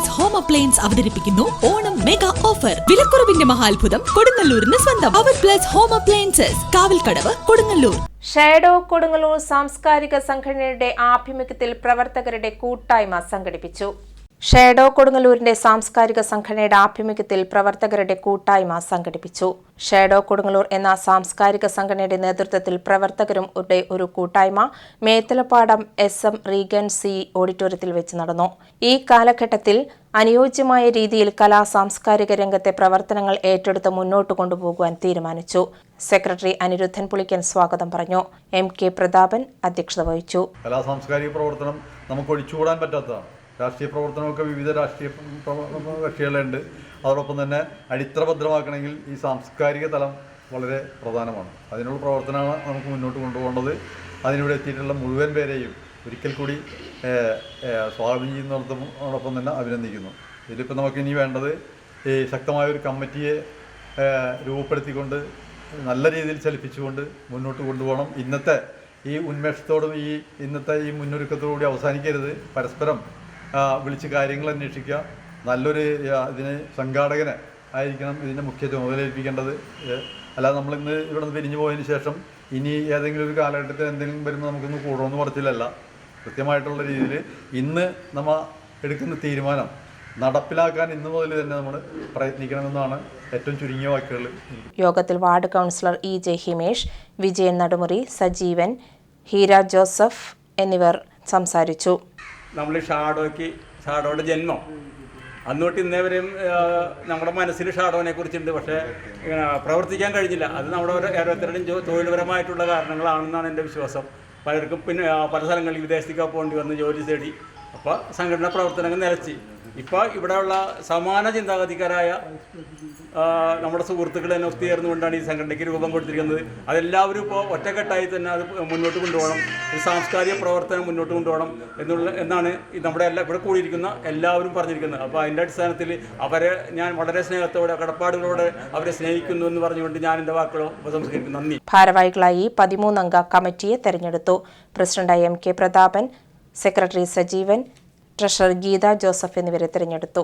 Plus home appliance അവതരിപ്പിക്കുന്നു. Onam mega offer വിലക്കുറവിന്റെ മഹാത്ഭുതം കൊടുങ്ങല്ലൂരിന് സ്വന്തം. അവർ plus home appliances Kavalkadavu Kodungallur. Shadow Kodungallur സാംസ്കാരിക സംഘടനയുടെ ആഭിമുഖ്യത്തിൽ പ്രവർത്തകരുടെ കൂട്ടായ്മ സംഘടിപ്പിച്ചു. ഷാഡോ കൊടുങ്ങല്ലൂരിന്റെ സാംസ്കാരിക സംഘടനയുടെ ആഭിമുഖ്യത്തിൽ പ്രവർത്തകരുടെ കൂട്ടായ്മ സംഘടിപ്പിച്ചു. ഷേഡോ കൊടുങ്ങല്ലൂർ എന്ന സാംസ്കാരിക സംഘടനയുടെ നേതൃത്വത്തിൽ പ്രവർത്തകരും ഒരു കൂട്ടായ്മ മേത്തലപ്പാടം എസ് എം റീഗൻസി ഓഡിറ്റോറിയത്തിൽ വെച്ച് നടന്നു. ഈ കാലഘട്ടത്തിൽ അനുയോജ്യമായ രീതിയിൽ കലാ സാംസ്കാരിക രംഗത്തെ പ്രവർത്തനങ്ങൾ ഏറ്റെടുത്ത് മുന്നോട്ട് കൊണ്ടുപോകുവാൻ തീരുമാനിച്ചു. സെക്രട്ടറി അനിരുദ്ധൻ പുളിക്കൻ സ്വാഗതം പറഞ്ഞു. എം കെ പ്രതാപൻ അധ്യക്ഷത വഹിച്ചു. കലാ സാംസ്കാരിക പ്രവർത്തനം നമുക്ക് ഒഴിച്ചുകൂടാൻ പറ്റാത്തതാണ്. രാഷ്ട്രീയ പ്രവർത്തനമൊക്കെ വിവിധ രാഷ്ട്രീയ കക്ഷികളുണ്ട്. അതോടൊപ്പം തന്നെ അടിത്തറ ഭദ്രമാക്കണമെങ്കിൽ ഈ സാംസ്കാരിക തലം വളരെ പ്രധാനമാണ്. അതിനുള്ള പ്രവർത്തനമാണ് നമുക്ക് മുന്നോട്ട് കൊണ്ടുപോകേണ്ടത്. അതിനിവിടെ എത്തിയിട്ടുള്ള മുഴുവൻ പേരെയും ഒരിക്കൽ കൂടി സ്വാഗതം ചെയ്യുന്നതോടൊപ്പം തന്നെ അഭിനന്ദിക്കുന്നു. ഇതിലിപ്പോൾ നമുക്ക് ഇനി വേണ്ടത് ഈ ശക്തമായ ഒരു കമ്മിറ്റിയെ രൂപപ്പെടുത്തിക്കൊണ്ട് നല്ല രീതിയിൽ ചലിപ്പിച്ചുകൊണ്ട് മുന്നോട്ട് കൊണ്ടുപോകണം. ഇന്നത്തെ ഈ ഉന്മേഷത്തോടും ഈ ഇന്നത്തെ ഈ മുന്നൊരുക്കത്തോടുകൂടി അവസാനിക്കരുത്. പരസ്പരം വിളിച്ച് കാര്യങ്ങൾ അന്വേഷിക്കുക. നല്ലൊരു ഇതിന് സംഘാടകനെ ആയിരിക്കണം ഇതിന്റെ മുഖ്യ ചുമതല ഏൽപ്പിക്കേണ്ടത് അല്ലാതെ നമ്മളിന്ന് ഇവിടെ നിന്ന് പിരിഞ്ഞു പോയതിന് ശേഷം ഇനി ഏതെങ്കിലും ഒരു കാലഘട്ടത്തിൽ എന്തെങ്കിലും വരുമ്പോൾ നമുക്കൊന്ന് കൂടണമെന്ന് പറച്ചിലല്ല കൃത്യമായിട്ടുള്ള രീതിയിൽ ഇന്ന് നമ്മൾ എടുക്കുന്ന തീരുമാനം നടപ്പിലാക്കാൻ ഇന്ന് മുതൽ തന്നെ നമ്മൾ പ്രയത്നിക്കണമെന്നാണ് ഏറ്റവും ചുരുങ്ങിയ വാക്കുകൾ യോഗത്തിൽ ward councillor E J Himesh Vijayan Nadumuri Sajeevan Heera Joseph എന്നിവർ സംസാരിച്ചു. നമ്മൾ ഷാഡോയ്ക്ക് ഷാഡോയുടെ ജന്മം. അന്നോട്ട് ഇന്നേ വരെയും നമ്മുടെ മനസ്സിൽ ഷാഡോനെ കുറിച്ചുണ്ട് പക്ഷേ പ്രവർത്തിക്കാൻ കഴിഞ്ഞില്ല. അത് നമ്മുടെ ഓരോ- ഓരോരുത്തരുടെയും തൊഴിൽപരമായിട്ടുള്ള കാരണങ്ങളാണെന്നാണ് എന്റെ വിശ്വാസം. പലർക്കും പിന്നെ പല സ്ഥലങ്ങളിൽ വിദേശത്തേക്ക് പോകേണ്ടി വന്ന് ജോലി തേടി. അപ്പോൾ സംഘടനാ പ്രവർത്തനങ്ങൾ നിലച്ച്. ഇപ്പോൾ ഇവിടെയുള്ള സമാന ചിന്താഗതിക്കാരായ നമ്മുടെ സുഹൃത്തുക്കൾ തന്നെ ഒത്തുചേർന്നുകൊണ്ടാണ് ഈ സംഘടനയ്ക്ക് രൂപം കൊടുത്തിരിക്കുന്നത്. അതെല്ലാവരും ഇപ്പോൾ ഒറ്റക്കെട്ടായി തന്നെ അത് മുന്നോട്ട് കൊണ്ടുപോകണം. ഒരു സാംസ്കാരിക പ്രവർത്തനം മുന്നോട്ട് കൊണ്ടുപോകണം എന്നുള്ള എന്നാണ് നമ്മുടെ എല്ലാ ഇവിടെ കൂടിയിരിക്കുന്ന എല്ലാവരും പറഞ്ഞിരിക്കുന്നത്. അപ്പോൾ അതിന്റെ അടിസ്ഥാനത്തിൽ അവരെ ഞാൻ വളരെ സ്നേഹത്തോടെ കടപ്പാടുകളോടെ അവരെ സ്നേഹിക്കുന്നു എന്ന് പറഞ്ഞുകൊണ്ട് ഞാൻ എന്റെ വാക്കുകൾ ഉപസംസ്കരിക്കുന്നു നന്ദി. ഭാരവാഹികളായി പതിമൂന്നംഗ കമ്മിറ്റിയെ തെരഞ്ഞെടുത്തു. പ്രസിഡന്റായി M K Prathapan secretary Sajeevan treasurer Geetha Joseph എന്നിവരെ തെരഞ്ഞെടുത്തു